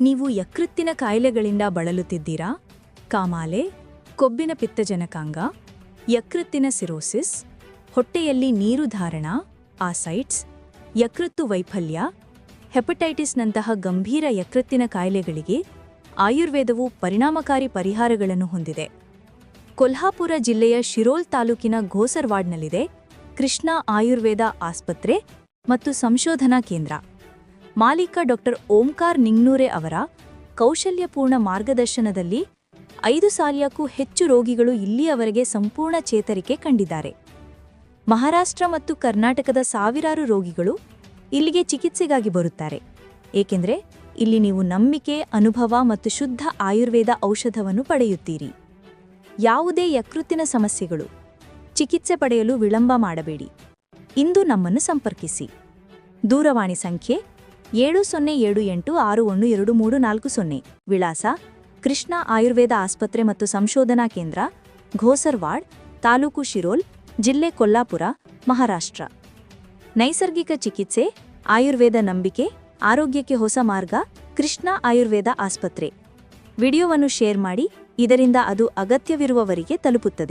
ನೀವು ಯಕೃತ್ತಿನ ಕಾಯಿಲೆಗಳಿಂದ ಬಳಲುತ್ತಿದ್ದೀರಾ? ಕಾಮಾಲೆ, ಕೊಬ್ಬಿನ ಪಿತ್ತಜನಕಾಂಗ, ಯಕೃತ್ತಿನ ಸಿರೋಸಿಸ್, ಹೊಟ್ಟೆಯಲ್ಲಿ ನೀರು ಧಾರಣ, ಆಸೈಟ್ಸ್, ಯಕೃತ್ತು ವೈಫಲ್ಯ, ಹೆಪಟೈಟಿಸ್ನಂತಹ ಗಂಭೀರ ಯಕೃತ್ತಿನ ಕಾಯಿಲೆಗಳಿಗೆ ಆಯುರ್ವೇದವು ಪರಿಣಾಮಕಾರಿ ಪರಿಹಾರಗಳನ್ನು ಹೊಂದಿದೆ. ಕೊಲ್ಹಾಪುರ ಜಿಲ್ಲೆಯ ಶಿರೋಲ್ ತಾಲೂಕಿನ ಘೋಸರ್ವಾಡ್ನಲ್ಲಿದೆ ಕೃಷ್ಣ ಆಯುರ್ವೇದ ಆಸ್ಪತ್ರೆ ಮತ್ತು ಸಂಶೋಧನಾ ಕೇಂದ್ರ. ಮಾಲೀಕ ಡಾಕ್ಟರ್ ಓಂಕಾರ್ ನಿಂಗ್ನೂರೆ ಅವರ ಕೌಶಲ್ಯಪೂರ್ಣ ಮಾರ್ಗದರ್ಶನದಲ್ಲಿ ಐದು ಸಾಲಿಯಕ್ಕೂ ಹೆಚ್ಚು ರೋಗಿಗಳು ಇಲ್ಲಿಯವರೆಗೆ ಸಂಪೂರ್ಣ ಚೇತರಿಕೆ ಕಂಡಿದ್ದಾರೆ. ಮಹಾರಾಷ್ಟ್ರ ಮತ್ತು ಕರ್ನಾಟಕದ ಸಾವಿರಾರು ರೋಗಿಗಳು ಇಲ್ಲಿಗೆ ಚಿಕಿತ್ಸೆಗಾಗಿ ಬರುತ್ತಾರೆ. ಏಕೆಂದರೆ ಇಲ್ಲಿ ನೀವು ನಂಬಿಕೆ, ಅನುಭವ ಮತ್ತು ಶುದ್ಧ ಆಯುರ್ವೇದ ಔಷಧವನ್ನು ಪಡೆಯುತ್ತೀರಿ. ಯಾವುದೇ ಯಕೃತ್ತಿನ ಸಮಸ್ಯೆಗಳು ಚಿಕಿತ್ಸೆ ಪಡೆಯಲು ವಿಳಂಬ ಮಾಡಬೇಡಿ. ಇಂದು ನಮ್ಮನ್ನು ಸಂಪರ್ಕಿಸಿ. ದೂರವಾಣಿ ಸಂಖ್ಯೆ ಏಳು ಸೊನ್ನೆ ಏಳು ಎಂಟು ಆರು ಒಂದು ಎರಡು ಮೂರು ನಾಲ್ಕು ಸೊನ್ನೆ. ವಿಳಾಸ ಕೃಷ್ಣ ಆಯುರ್ವೇದ ಆಸ್ಪತ್ರೆ ಮತ್ತು ಸಂಶೋಧನಾ ಕೇಂದ್ರ, ಘೋಸರ್ವಾಡ್, ತಾಲೂಕು ಶಿರೋಲ್, ಜಿಲ್ಲೆ ಕೊಲ್ಲಾಪುರ, ಮಹಾರಾಷ್ಟ್ರ. ನೈಸರ್ಗಿಕ ಚಿಕಿತ್ಸೆ, ಆಯುರ್ವೇದ ನಂಬಿಕೆ, ಆರೋಗ್ಯಕ್ಕೆ ಹೊಸ ಮಾರ್ಗ, ಕೃಷ್ಣ ಆಯುರ್ವೇದ ಆಸ್ಪತ್ರೆ. ವಿಡಿಯೋವನ್ನು ಶೇರ್ ಮಾಡಿ, ಇದರಿಂದ ಅದು ಅಗತ್ಯವಿರುವವರಿಗೆ ತಲುಪುತ್ತದೆ.